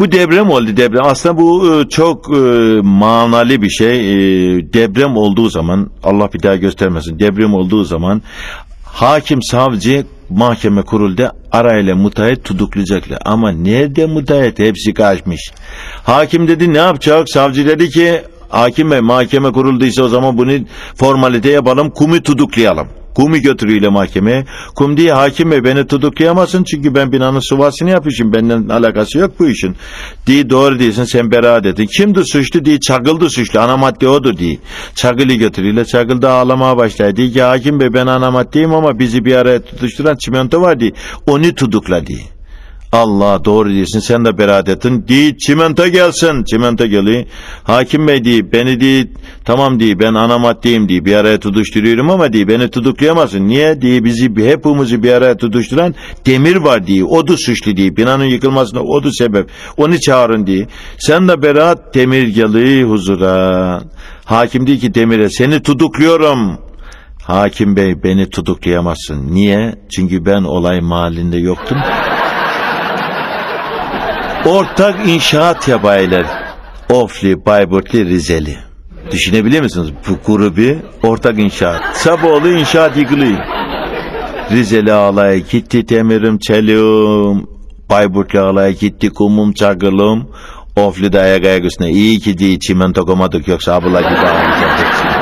Bu deprem oldu deprem. Aslında bu e, çok e, manalı bir şey. E, deprem olduğu zaman Allah bir daha göstermesin. Deprem olduğu zaman hakim savcı mahkeme kurulda arayla müteahhit tutuklayacaklar. Ama nerede müteahhit? Hepsi kaçmış. Hakim dedi ne yapacak? Savcı dedi ki hakim bey mahkeme kurulduysa o zaman bunu formalite yapalım. Kumi tutuklayalım. Kumi götürüyle mahkemeye. Kum diye hakim bey beni tutuklayamazsın çünkü ben binanın sıvasını yapmışım. Benden alakası yok bu işin. Diye doğru değilsin sen beraat edin. Kimdi suçlu diye çakıldı suçlu. Ana madde odur diye. Çakılı götürüyle çakıl da ağlamaya başladı. Diye ki hakim bey ben ana maddeyim ama bizi bir araya tutuşturan çimento var diye. Onu tutukla diye. Allah doğru diyorsun sen de beraat ettin. Di çimento gelsin. Çimento geliyor. Hakim bey diye beni diye tamam diye ben ana maddeyim diye bir araya tutuşturuyorum ama diye beni tutuklayamazsın. Niye diye bizi hepimizi bir araya tutuşturan demir var diye. Odu suçlu diye. Binanın yıkılmasına odu sebep. Onu çağırın diye. Sen de beraat demir geliyor huzura. Hakim diyor ki demire seni tutukluyorum. Hakim bey beni tutuklayamazsın. Niye? Çünkü ben olay mahallinde yoktum. Ortak inşaat yabaylar. Ofli, Bayburtli, Rizeli. Düşünebiliyor musunuz? Bu grubu ortak inşaat. Saboğlu inşaat yıkılıyor. Rizeli ağlaya gitti demirim çeliğim. Bayburtlu ağlaya gitti kumum çakılım. Ofli de ayak ayak üstüne. İyi ki değil çimento komadık yoksa abla gibi ağlayacaktık.